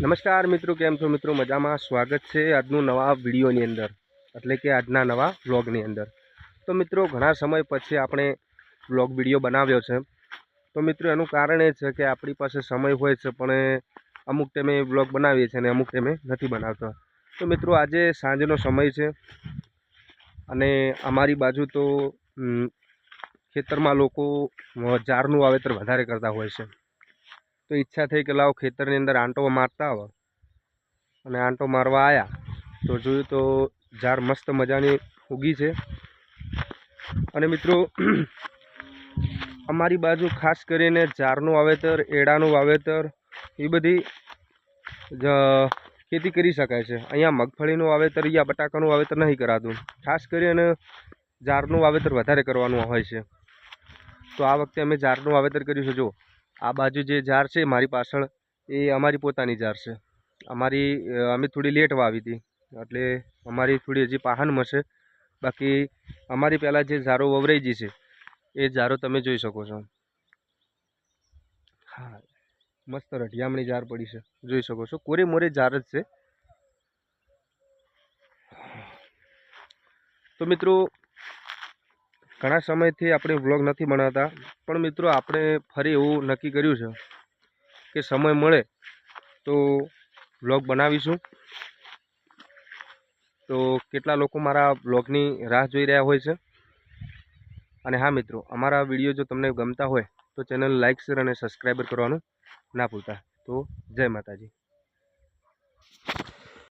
નમસ્કાર મિત્રો, કેમ છો મિત્રો? મજામાં? સ્વાગત છે આજનું નવા વિડીયોની અંદર. એટલે કે આજના નવા વ્લોગની અંદર. તો મિત્રો, ઘણા સમય પછી આપણે વ્લોગ વીડિયો બનાવ્યો છે. તો મિત્રો, એનું કારણ એ છે કે આપણી પાસે સમય હોય છે, પણ અમુક ટાઈમે વ્લોગ બનાવીએ છીએ અને અમુક ટાઈમે નથી બનાવતા. તો મિત્રો, આજે સાંજનો સમય છે અને અમારી બાજુ તો ખેતરમાં લોકો જારનું વાવેતર વધારે કરતા હોય છે. તો ઈચ્છા થઈ કે લાવો ખેતરની અંદર આંટો મારતા આવો. અને આંટો મારવા આવ્યા તો જોયું તો ઝાડ મસ્ત મજાની ઉગી છે. અને મિત્રો, અમારી બાજુ ખાસ કરીને ઝાડનું વાવેતર, એડાનું વાવેતર, એ બધી ખેતી કરી શકાય છે. અહીંયા મગફળીનું વાવેતર યા બટાકાનું વાવેતર નહીં કરાતું. ખાસ કરીને ઝાડનું વાવેતર વધારે કરવાનું હોય છે. તો આ વખતે અમે ઝાડનું વાવેતર કર્યું છે. જો આ બાજુ જે ઝાડ છે મારી પાછળ, એ અમારી પોતાની ઝાડ છે. અમારી અમે થોડી લેટ વાવી હતી, એટલે અમારી થોડી હજી પાહનમાં છે બાકી અમારી પહેલાં જે ઝારો વવરાઈ ગઈ છે, એ ઝારો તમે જોઈ શકો છો. હા, મસ્ત રઢિયામણી ઝાર પડી છે, જોઈ શકો છો. કોરે મોરે ઝાર જ છે. તો મિત્રો ઘણા સમયથી આપણે વ્લોગ નથી બનાવતા, પણ મિત્રો આપણે ફરી એવું નક્કી કર્યું છે કે સમય મળે તો વ્લોગ બનાવીશું. તો કેટલા લોકો મારા વ્લોગની રાહ જોઈ રહ્યા હોય છે? અને હા મિત્રો, અમારા વીડિયો જો તમને ગમતા હોય તો ચેનલ લાઇક શેર અને સબસ્ક્રાઈબર કરવાનું ના ભૂલતા. તો જય માતાજી.